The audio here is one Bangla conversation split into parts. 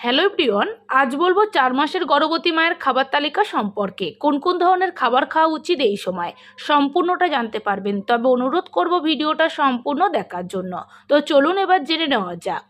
হ্যালো প্রিয়ন আজ বলব চার মাসের গর্ভবতী মায়ের খাবার তালিকা সম্পর্কে। কোন কোন ধরনের খাবার খাওয়া উচিত এই সময়? সম্পূর্ণটা জানতে পারবেন, তবে অনুরোধ করব ভিডিওটা সম্পূর্ণ দেখার জন্য। তো চলুন এবার জেনে নেওয়া যাক।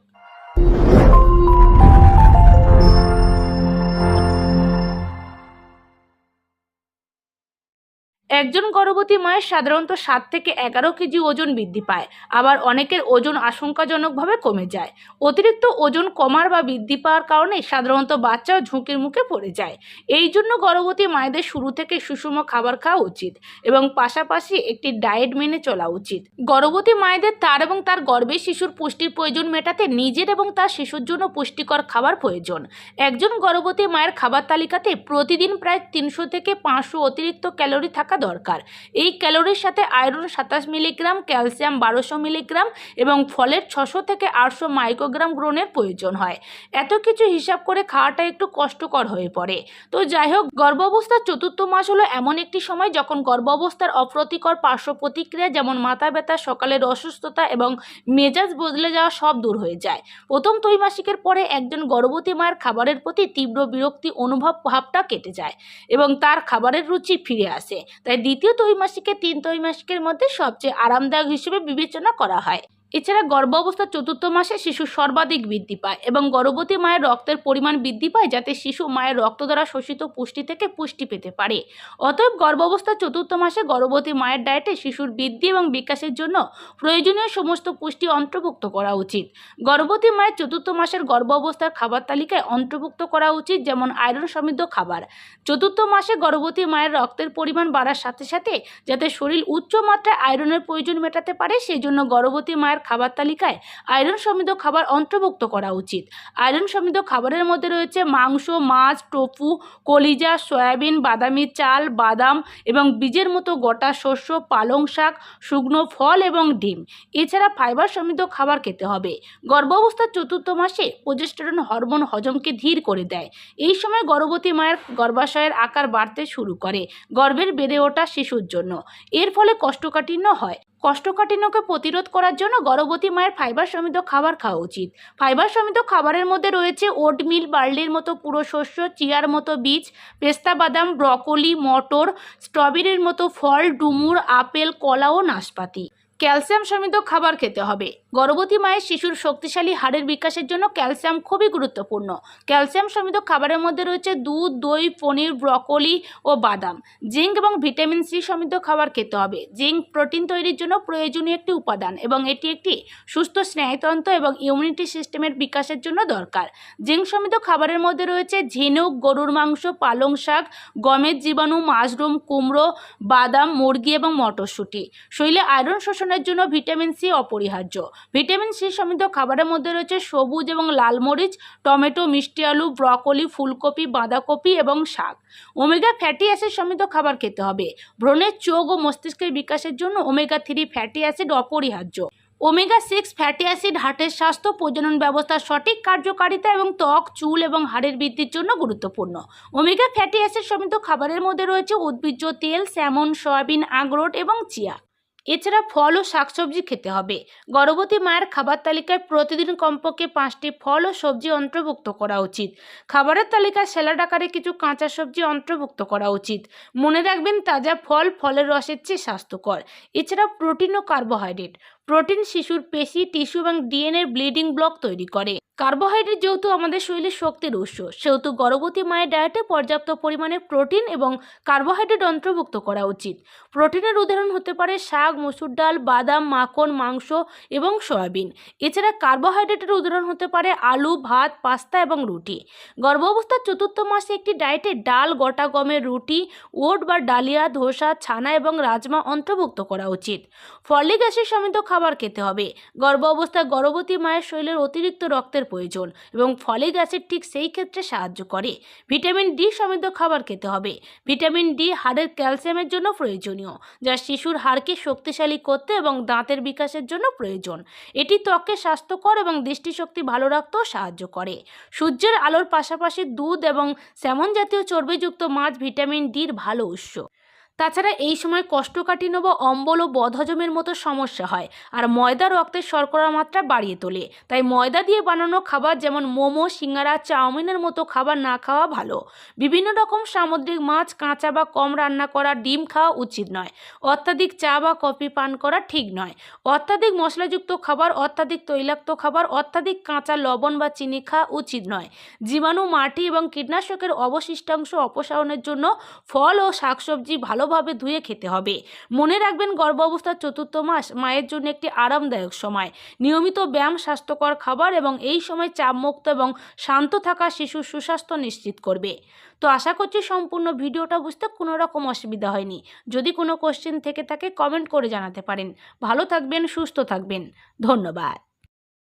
একজন গর্ভবতী মায়ের সাধারণত সাত থেকে এগারো কেজি ওজন বৃদ্ধি পায়, আবার অনেকের ওজন আশঙ্কাজনকভাবে কমে যায়। অতিরিক্ত ওজন কমার বা বৃদ্ধি পাওয়ার কারণে সাধারণত বাচ্চাও ঝুঁকির মুখে পড়ে যায়। এই জন্য গর্ভবতী মায়েদের শুরু থেকে সুষম খাবার খাওয়া উচিত এবং পাশাপাশি একটি ডায়েট মেনে চলা উচিত। গর্ভবতী মায়েদের তার এবং তার গর্ভের শিশুর পুষ্টির প্রয়োজন মেটাতে নিজের এবং তার শিশুর জন্য পুষ্টিকর খাবার প্রয়োজন। একজন গর্ভবতী মায়ের খাবার তালিকাতে প্রতিদিন প্রায় তিনশো থেকে পাঁচশো অতিরিক্ত ক্যালোরি থাকা দরকার। এই ক্যালোরির সাথে আয়রন সাতাশ মিলিগ্রাম, ক্যালসিয়াম বারোশো মিলিগ্রাম এবং ফলের ছশো থেকে আটশো মাইক্রোগ্রাম গ্রহণের প্রয়োজন হয়। এত কিছু হিসাব করে খাওয়াটা একটু কষ্টকর হয়ে পড়ে। তো যাই হোক গর্ভাবস্থার চতুর্থ মাস হলো এমন একটি সময় যখন গর্ভাবস্থার অপ্রতিকর পার্শ্ব প্রতিক্রিয়া যেমন মাথা ব্যথা, সকালের অসুস্থতা এবং মেজাজ বদলে যাওয়া সব দূর হয়ে যায়। প্রথম ত্রৈমাসিকের পরে একজন গর্ভবতী মায়ের খাবারের প্রতি তীব্র বিরক্তি অনুভব ভাবটা কেটে যায় এবং তার খাবারের রুচি ফিরে আসে। তাই দ্বিতীয় ত্রৈমাসিকের তিন ত্রৈমাসিকের মধ্যে সবচেয়ে আরামদায়ক হিসেবে বিবেচনা করা হয়। এছাড়া গর্ভাবস্থার চতুর্থ মাসে শিশু সর্বাধিক বৃদ্ধি পায় এবং গর্ভবতী মায়ের রক্তের পরিমাণ বৃদ্ধি পায় যাতে শিশু মায়ের রক্ত দ্বারা শোষিত পুষ্টি থেকে পুষ্টি পেতে পারে। অতএব গর্ভাবস্থার চতুর্থ মাসে গর্ভবতী মায়ের ডায়েটে শিশুর বৃদ্ধি এবং বিকাশের জন্য প্রয়োজনীয় সমস্ত পুষ্টি অন্তর্ভুক্ত করা উচিত। গর্ভবতী মায়ের চতুর্থ মাসের গর্ভাবস্থার খাবার তালিকায় অন্তর্ভুক্ত করা উচিত, যেমন আয়রন সমৃদ্ধ খাবার। চতুর্থ মাসে গর্ভবতী মায়ের রক্তের পরিমাণ বাড়ার সাথে সাথে যাতে শরীর উচ্চ মাত্রায় আয়রনের প্রয়োজন মেটাতে পারে সেই জন্য গর্ভবতী মায়ের খাবার তালিকায় আয়রন সমৃদ্ধ খাবার অন্তর্ভুক্ত করা উচিত। আয়রন সমৃদ্ধ খাবারের মধ্যে রয়েছে মাংস, মাছ, টোফু, কলিজা, সয়াবিন, বাদামি চাল, বাদাম এবং বীজের মতো গোটা শস্য, পালং শাক, শুকনো ফল এবং ডিম। এছাড়া ফাইবার সমৃদ্ধ খাবার খেতে হবে। গর্ভাবস্থার চতুর্থ মাসে প্রজেস্টেরন হরমোন হজমকে ধীর করে দেয়। এই সময় গর্ভবতী মায়ের গর্ভাশয়ের আকার বাড়তে শুরু করে। গর্ভের বেড়ে ওঠা শিশুর জন্য। এর ফলে কষ্টকাঠিন্য হয়। কোষ্ঠকাঠিন্যকে প্রতিরোধ করার জন্য গর্ভবতী মায়ের ফাইবার সমৃদ্ধ খাবার খাওয়া উচিত। ফাইবার সমৃদ্ধ খাবারের মধ্যে রয়েছে ওটমিল বার্লির মতো পুরো শস্য, চিয়ার মতো বীজ, পেস্তা বাদাম ব্রকোলি মটর স্ট্রবেরির মতো ফল, ডুমুর, আপেল, কলা ও নাশপাতি। ক্যালসিয়াম সমৃদ্ধ খাবার খেতে হবে। গর্ভবতী মায়ের শিশুর শক্তিশালী হাড়ের বিকাশের জন্য ক্যালসিয়াম খুবই গুরুত্বপূর্ণ। ক্যালসিয়াম সমৃদ্ধ খাবারের মধ্যে রয়েছে দুধ, দই, পনির, ব্রকোলি ও বাদাম। জিঙ্ক এবং ভিটামিন সি সমৃদ্ধ খাবার খেতে হবে। জিঙ্ক প্রোটিন তৈরির জন্য প্রয়োজনীয় একটি উপাদান এবং এটি একটি সুস্থ স্নায়ুতন্ত্র এবং ইমিউনিটি সিস্টেমের বিকাশের জন্য দরকার। জিঙ্ক সমৃদ্ধ খাবারের মধ্যে রয়েছে ঝিনুক, গরুর মাংস, পালং শাক, গমের জীবাণু, মাশরুম, কুমড়ো, বাদাম, মুরগি এবং মটরশুঁটি। শরীরে আয়রন শোষণের জন্য ভিটামিন সি অপরিহার্য। ভিটামিন সি সমৃদ্ধ খাবারের মধ্যে রয়েছে সবুজ এবং লাল মরিচ, টমেটো, মিষ্টি আলু, ব্রকলি, ফুলকপি, বাঁধাকপি এবং শাক। ওমেগা ফ্যাটি অ্যাসিড সমৃদ্ধ খাবার খেতে হবে। ভ্রণের চোখ ও মস্তিষ্কের বিকাশের জন্য ওমেগা থ্রি ফ্যাটি অ্যাসিড অপরিহার্য। ওমেগা সিক্স ফ্যাটি অ্যাসিড হার্টের স্বাস্থ্য প্রজনন ব্যবস্থার সঠিক কার্যকারিতা এবং ত্বক, চুল এবং হাড়ের বৃদ্ধির জন্য গুরুত্বপূর্ণ। ওমেগা ফ্যাটি অ্যাসিড সমৃদ্ধ খাবারের মধ্যে রয়েছে উদ্ভিজ্জ তেল, স্যামন, সয়াবিন, আখরোট এবং চিয়া। এছাড়া ফল ও শাকসবজি খেতে হবে। গর্ভবতী মায়ের খাবার তালিকায় প্রতিদিন কমপক্ষে পাঁচটি ফল ও সবজি অন্তর্ভুক্ত করা উচিত। খাবারের তালিকায় স্যালাড আকারে কিছু কাঁচা সবজি অন্তর্ভুক্ত করা উচিত। মনে রাখবেন, তাজা ফল ফলের রসের চেয়ে স্বাস্থ্যকর। এছাড়া প্রোটিন ও কার্বোহাইড্রেট। প্রোটিন শিশুর পেশি, টিস্যু এবং ডিএনএর ব্লিডিং ব্লক তৈরি করে। কার্বোহাইড্রেট যেহেতু আমাদের শরীরের শক্তির উৎস। সেহেতু গর্ভবতী মায়ের ডায়েটে পর্যাপ্ত পরিমাণে প্রোটিন এবং কার্বোহাইড্রেট অন্তর্ভুক্ত করা উচিত। প্রোটিনের উদাহরণ হতে পারে শাক, মসুর ডাল, বাদাম, মাখন, মাংস এবং সয়াবিন। এছাড়া কার্বোহাইড্রেটের উদাহরণ হতে পারে আলু, ভাত, পাস্তা এবং রুটি। গর্ভাবস্থার চতুর্থ মাসে একটি ডায়েটে ডাল, গোটা গমের রুটি, ওট বা ডালিয়া, ধোসা, ছানা এবং রাজমা অন্তর্ভুক্ত করা উচিত। ফলিক অ্যাসিড সমৃদ্ধ খেতে হবে। গর্ভ অবস্থায় গর্ভবতী মায়ের শরীরের অতিরিক্ত রক্তের প্রয়োজন এবং ফলিক অ্যাসিড ঠিক সেই ক্ষেত্রে সাহায্য করে। ভিটামিন ডি সমৃদ্ধ খাবার খেতে হবে। ভিটামিন ডি হাড়ের ক্যালসিয়ামের জন্য প্রয়োজনীয়, যা শিশুর হাড়কে শক্তিশালী করতে এবং দাঁতের বিকাশের জন্য প্রয়োজন। এটি ত্বকের স্বাস্থ্যকর এবং দৃষ্টিশক্তি ভালো রাখতেও সাহায্য করে। সূর্যের আলোর পাশাপাশি দুধ এবং স্যামন জাতীয় চর্বিযুক্ত মাছ ভিটামিন ডির ভালো উৎস। তাছাড়া এই সময় কষ্টকাঠিন্য বা অম্বল ও বদহজমের মতো সমস্যা হয়, আর ময়দা রক্তের শর্করার মাত্রা বাড়িয়ে তোলে। তাই ময়দা দিয়ে বানানো খাবার যেমন মোমো, সিঙ্গারা, চাউমিনের মতো খাবার না খাওয়া ভালো। বিভিন্ন রকম সামুদ্রিক মাছ, কাঁচা বা কম রান্না করা, ডিম খাওয়া উচিত নয়। অত্যাধিক চা বা কফি পান করা ঠিক নয়। অত্যাধিক মশলাযুক্ত খাবার, অত্যাধিক তৈলাক্ত খাবার, অত্যাধিক কাঁচা লবণ বা চিনি খাওয়া উচিত নয়। জীবাণু, মাটি এবং কীটনাশকের অবশিষ্টাংশ অপসারণের জন্য ফল ও শাকসবজি ভালোভাবে ধুয়ে খেতে হবে। মনে রাখবেন, গর্ভাবস্থার চতুর্থ মাস মায়ের জন্য একটি আরামদায়ক সময়। নিয়মিত ব্যায়াম স্বাস্থ্যকর খাবার এবং এই সময় চাপমুক্ত এবং শান্ত থাকা শিশুর সুস্বাস্থ্য নিশ্চিত করবে। তো আশা করছি সম্পূর্ণ ভিডিওটা বুঝতে কোনো রকম অসুবিধা হয়নি। যদি কোনো কোশ্চেন থেকে থাকে কমেন্ট করে জানাতে পারেন। ভালো থাকবেন, সুস্থ থাকবেন। ধন্যবাদ।